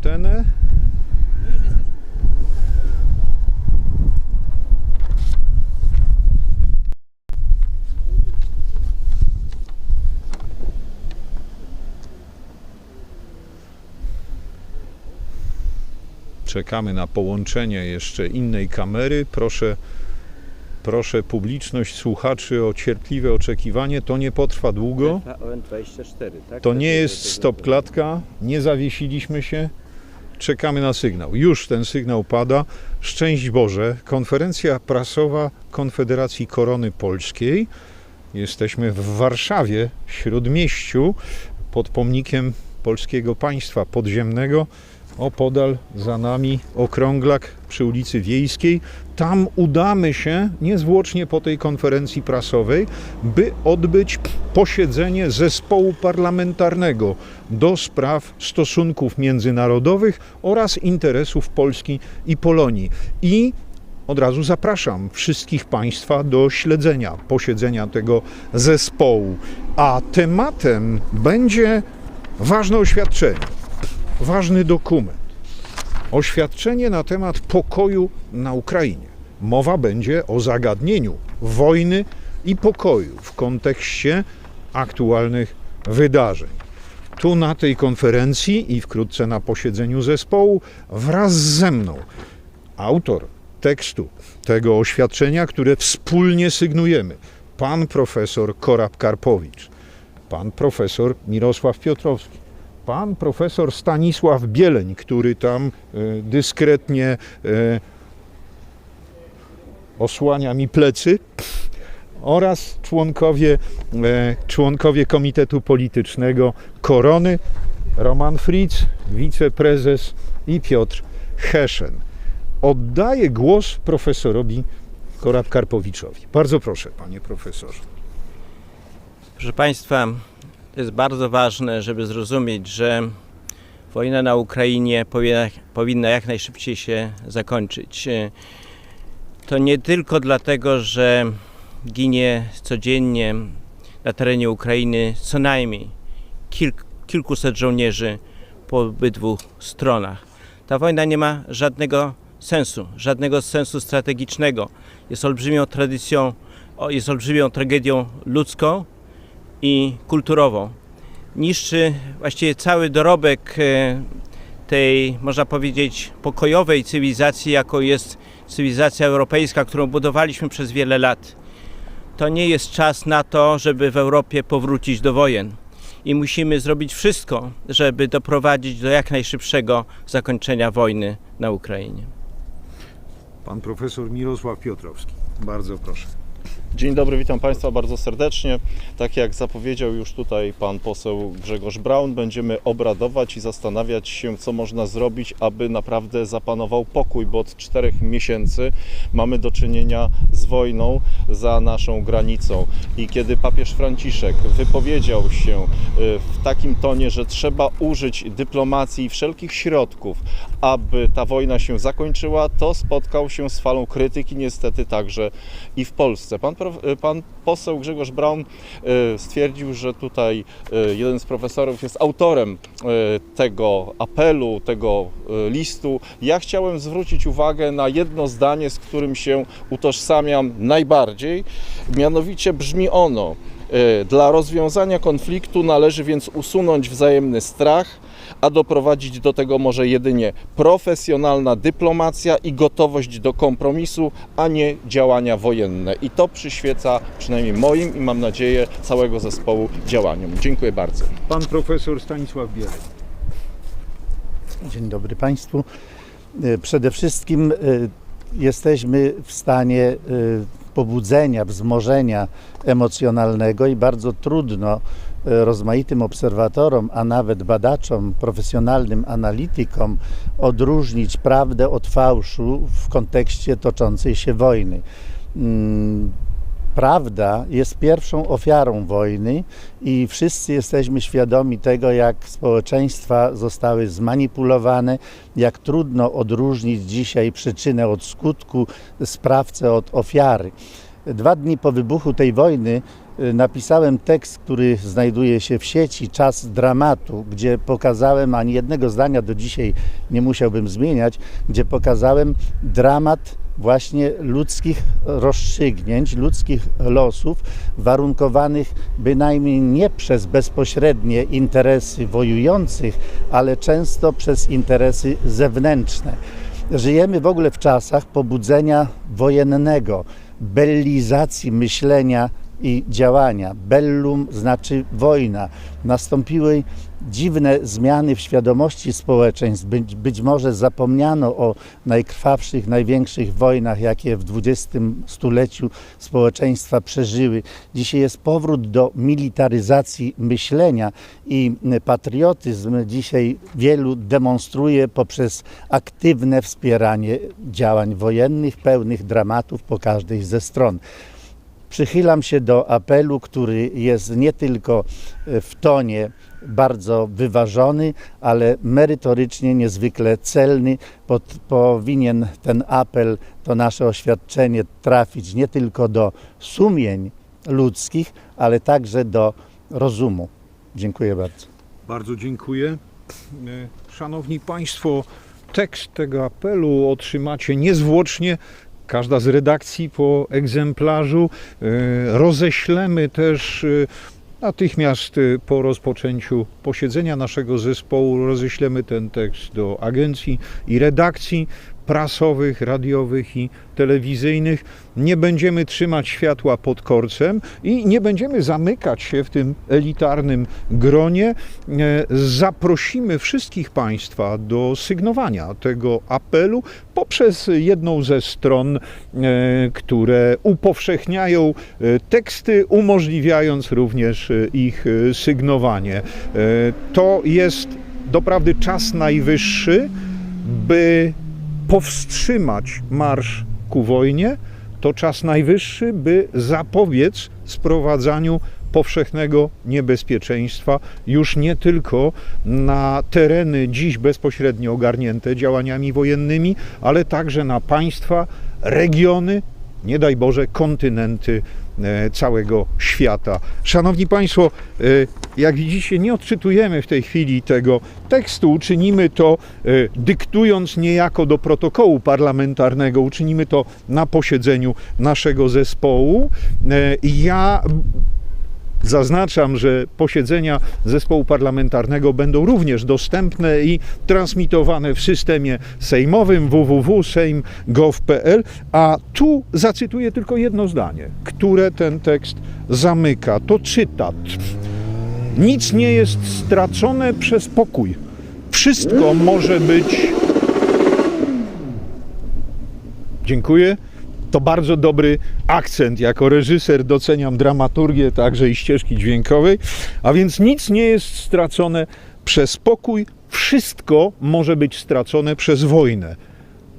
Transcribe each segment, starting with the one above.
antenę. Czekamy na połączenie jeszcze innej kamery. Proszę, proszę publiczność, słuchaczy o cierpliwe oczekiwanie. To nie potrwa długo. TVN 24, tak? To nie jest stop klatka, nie zawiesiliśmy się, czekamy na sygnał. Już ten sygnał pada. Szczęść Boże, konferencja prasowa Konfederacji Korony Polskiej. Jesteśmy w Warszawie, śródmieściu, pod pomnikiem polskiego państwa podziemnego. Opodal za nami okrąglak przy ulicy Wiejskiej. Tam udamy się niezwłocznie po tej konferencji prasowej, by odbyć posiedzenie zespołu parlamentarnego do spraw stosunków międzynarodowych oraz interesów Polski i Polonii. I od razu zapraszam wszystkich Państwa do śledzenia posiedzenia tego zespołu. A tematem będzie ważne oświadczenie, ważny dokument. Oświadczenie na temat pokoju na Ukrainie. Mowa będzie o zagadnieniu wojny i pokoju w kontekście aktualnych wydarzeń. Tu na tej konferencji i wkrótce na posiedzeniu zespołu wraz ze mną autor tekstu tego oświadczenia, które wspólnie sygnujemy, pan profesor Korab Karpowicz, pan profesor Mirosław Piotrowski, pan profesor Stanisław Bieleń, który tam e, dyskretnie e, osłania mi plecy, oraz członkowie, e, członkowie Komitetu Politycznego Korony, Roman Fritz, wiceprezes i Piotr Heszen. Oddaję głos profesorowi Korab-Karpowiczowi. Bardzo proszę, panie profesorze. Proszę Państwa, to jest bardzo ważne, żeby zrozumieć, że wojna na Ukrainie powinna, jak najszybciej się zakończyć. To nie tylko dlatego, że ginie codziennie na terenie Ukrainy co najmniej kilk, kilkuset żołnierzy po obydwu stronach. Ta wojna nie ma żadnego sensu, żadnego sensu strategicznego. Jest olbrzymią tradycją, jest olbrzymią tragedią ludzką i kulturową. Niszczy właściwie cały dorobek e, tej, można powiedzieć, pokojowej cywilizacji, jaką jest cywilizacja europejska, którą budowaliśmy przez wiele lat. To nie jest czas na to, żeby w Europie powrócić do wojen. I musimy zrobić wszystko, żeby doprowadzić do jak najszybszego zakończenia wojny na Ukrainie. Pan profesor Mirosław Piotrowski. Bardzo proszę. Dzień dobry, witam Państwa bardzo serdecznie. Tak jak zapowiedział już tutaj pan poseł Grzegorz Braun, będziemy obradować i zastanawiać się, co można zrobić, aby naprawdę zapanował pokój, bo od czterech miesięcy mamy do czynienia z wojną za naszą granicą. I kiedy papież Franciszek wypowiedział się y, w takim tonie, że trzeba użyć dyplomacji i wszelkich środków, aby ta wojna się zakończyła, to spotkał się z falą krytyki, niestety także i w Polsce. Pan, pan poseł Grzegorz Braun y, stwierdził, że tutaj y, jeden z profesorów jest autorem y, tego apelu, tego y, listu. Ja chciałem zwrócić uwagę na jedno zdanie, z którym się utożsamiam najbardziej. Mianowicie brzmi ono: y, Dla rozwiązania konfliktu należy więc usunąć wzajemny strach, a doprowadzić do tego może jedynie profesjonalna dyplomacja i gotowość do kompromisu, a nie działania wojenne. I to przyświeca przynajmniej moim i mam nadzieję całego zespołu działaniom. Dziękuję bardzo. Pan profesor Stanisław Bieleń. Dzień dobry Państwu. E, Przede wszystkim e, jesteśmy w stanie e, pobudzenia, wzmożenia emocjonalnego i bardzo trudno rozmaitym obserwatorom, a nawet badaczom, profesjonalnym analitykom odróżnić prawdę od fałszu w kontekście toczącej się wojny. Mm, Prawda jest pierwszą ofiarą wojny i wszyscy jesteśmy świadomi tego, jak społeczeństwa zostały zmanipulowane, jak trudno odróżnić dzisiaj przyczynę od skutku, sprawcę od ofiary. Dwa dni po wybuchu tej wojny y, napisałem tekst, który znajduje się w sieci Czas Dramatu, gdzie pokazałem, ani jednego zdania do dzisiaj nie musiałbym zmieniać, gdzie pokazałem dramat właśnie ludzkich rozstrzygnięć, ludzkich losów, warunkowanych bynajmniej nie przez bezpośrednie interesy wojujących, ale często przez interesy zewnętrzne. Żyjemy w ogóle w czasach pobudzenia wojennego, bellizacji myślenia i działania. Bellum znaczy wojna. Nastąpiły dziwne zmiany w świadomości społeczeństw. Być, być może zapomniano o najkrwawszych, największych wojnach, jakie w XX stuleciu społeczeństwa przeżyły. Dzisiaj jest powrót do militaryzacji myślenia i patriotyzm dzisiaj wielu demonstruje poprzez aktywne wspieranie działań wojennych, pełnych dramatów po każdej ze stron przychylam się do apelu, który jest nie tylko e, w tonie bardzo wyważony, ale merytorycznie niezwykle celny. Pod, powinien ten apel, to nasze oświadczenie trafić nie tylko do sumień ludzkich, ale także do rozumu. Dziękuję bardzo. Bardzo dziękuję. E, Szanowni Państwo, tekst tego apelu otrzymacie niezwłocznie. Każda z redakcji po egzemplarzu. E, Roześlemy też e, natychmiast e, po rozpoczęciu posiedzenia naszego zespołu. Roześlemy ten tekst do agencji i redakcji prasowych, radiowych i telewizyjnych. Nie będziemy trzymać światła pod korcem i nie będziemy zamykać się w tym elitarnym gronie. E, Zaprosimy wszystkich Państwa do sygnowania tego apelu poprzez jedną ze stron, e, które upowszechniają e, teksty, umożliwiając również ich sygnowanie. To jest doprawdy czas najwyższy, by powstrzymać marsz ku wojnie, to czas najwyższy, by zapobiec sprowadzaniu powszechnego niebezpieczeństwa już nie tylko na tereny dziś bezpośrednio ogarnięte działaniami wojennymi, ale także na państwa, regiony, nie daj Boże, kontynenty e, całego świata. Szanowni Państwo, e, jak widzicie, nie odczytujemy w tej chwili tego tekstu, uczynimy to e, dyktując niejako do protokołu parlamentarnego, uczynimy to na posiedzeniu naszego zespołu. Ja Zaznaczam, że posiedzenia zespołu parlamentarnego będą również dostępne i transmitowane w systemie sejmowym www.sejm.gov.pl, a tu zacytuję tylko jedno zdanie, które ten tekst zamyka. To cytat. Nic nie jest stracone przez pokój. Wszystko może być. Dziękuję. To bardzo dobry akcent. Jako reżyser doceniam dramaturgię, także i ścieżki dźwiękowej. A więc nic nie jest stracone przez pokój, wszystko może być stracone przez wojnę.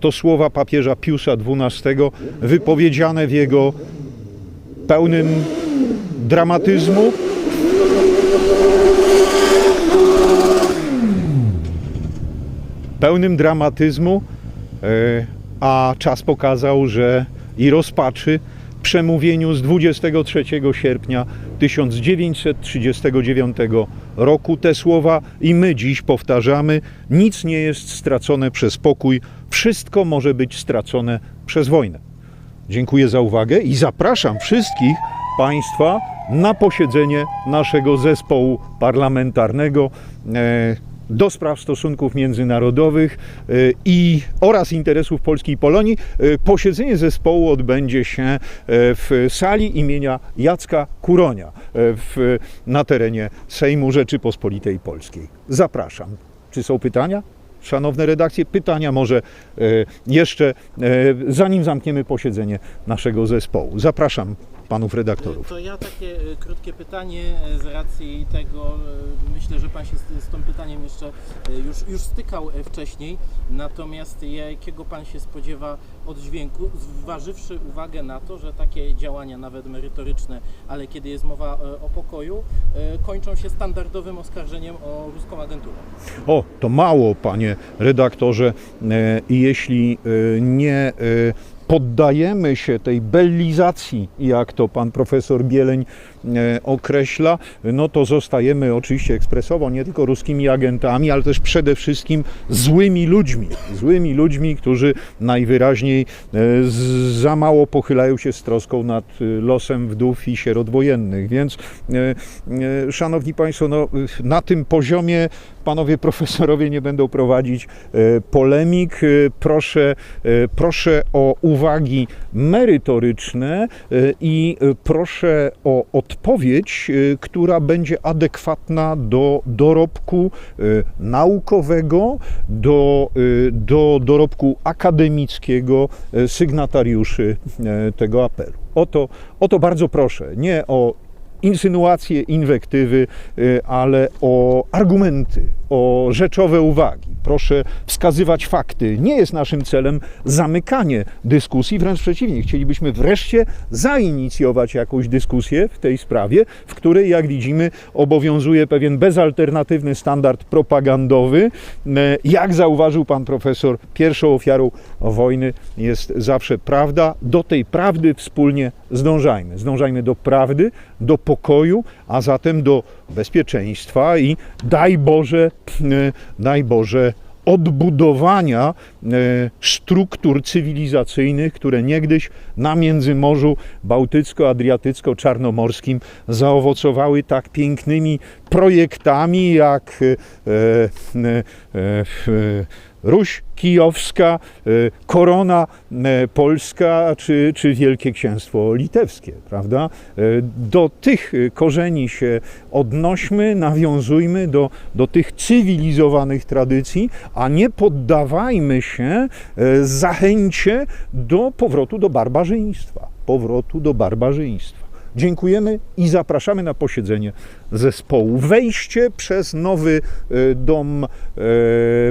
To słowa papieża Piusa XII, wypowiedziane w jego pełnym dramatyzmu, pełnym dramatyzmu, e, a czas pokazał, że i rozpaczy przemówieniu z 23 sierpnia 1939 roku te słowa i my dziś powtarzamy: nic nie jest stracone przez pokój, wszystko może być stracone przez wojnę. Dziękuję za uwagę i zapraszam wszystkich Państwa na posiedzenie naszego zespołu parlamentarnego e, do spraw stosunków międzynarodowych e, i oraz interesów Polski i Polonii. E, Posiedzenie zespołu odbędzie się e, w sali imienia Jacka Kuronia e, w, na terenie Sejmu Rzeczypospolitej Polskiej. Zapraszam. Czy są pytania? Szanowne redakcje, pytania może e, jeszcze, zanim zamkniemy posiedzenie naszego zespołu. Zapraszam panów redaktorów. To ja takie e, krótkie pytanie e, z racji tego, e, myślę, że Pan się z, z tym pytaniem jeszcze już, już stykał wcześniej, natomiast jakiego Pan się spodziewa oddźwięku, zważywszy uwagę na to, że takie działania, nawet merytoryczne, ale kiedy jest mowa o pokoju, kończą się standardowym oskarżeniem o ruską agenturę. O, to mało, panie redaktorze, jeśli nie poddajemy się tej bellizacji, jak to pan profesor Bieleń e, określa, no to zostajemy oczywiście ekspresowo nie tylko ruskimi agentami, ale też przede wszystkim złymi ludźmi. Złymi ludźmi, którzy najwyraźniej e, za mało pochylają się z troską nad e, losem wdów i sierot wojennych. Więc, szanowni państwo, no, na tym poziomie panowie profesorowie nie będą prowadzić e, polemik. E, Proszę, e, proszę o uwagi merytoryczne i proszę o odpowiedź, która będzie adekwatna do dorobku naukowego, do, do dorobku akademickiego sygnatariuszy tego apelu. O to, o to bardzo proszę. Nie o insynuacje, inwektywy, y, ale o argumenty, o rzeczowe uwagi. Proszę wskazywać fakty. Nie jest naszym celem zamykanie dyskusji, wręcz przeciwnie. Chcielibyśmy wreszcie zainicjować jakąś dyskusję w tej sprawie, w której, jak widzimy, obowiązuje pewien bezalternatywny standard propagandowy. E, Jak zauważył pan profesor, pierwszą ofiarą wojny jest zawsze prawda. Do tej prawdy wspólnie zdążajmy. Zdążajmy do prawdy, do pokoju, a zatem do bezpieczeństwa i daj Boże, daj Boże odbudowania e, struktur cywilizacyjnych, które niegdyś na Międzymorzu Bałtycko-Adriatycko-Czarnomorskim zaowocowały tak pięknymi projektami jak e, e, Ruś Kijowska, e, Korona e, Polska czy, czy Wielkie Księstwo Litewskie, prawda? E, Do tych korzeni się odnośmy, nawiązujmy do, do tych cywilizowanych tradycji, a nie poddawajmy się zachęcie do powrotu do barbarzyństwa. Powrotu do barbarzyństwa. Dziękujemy i zapraszamy na posiedzenie zespołu. Wejście przez nowy e, dom e,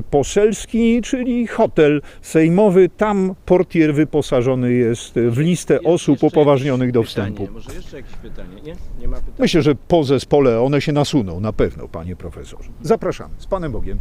poselski, czyli hotel sejmowy. Tam portier wyposażony jest w listę osób upoważnionych do wstępu. Może jeszcze jakieś pytanie? Nie? Nie ma pytań? Myślę, że po zespole one się nasuną na pewno, panie profesorze. Zapraszamy. Z Panem Bogiem.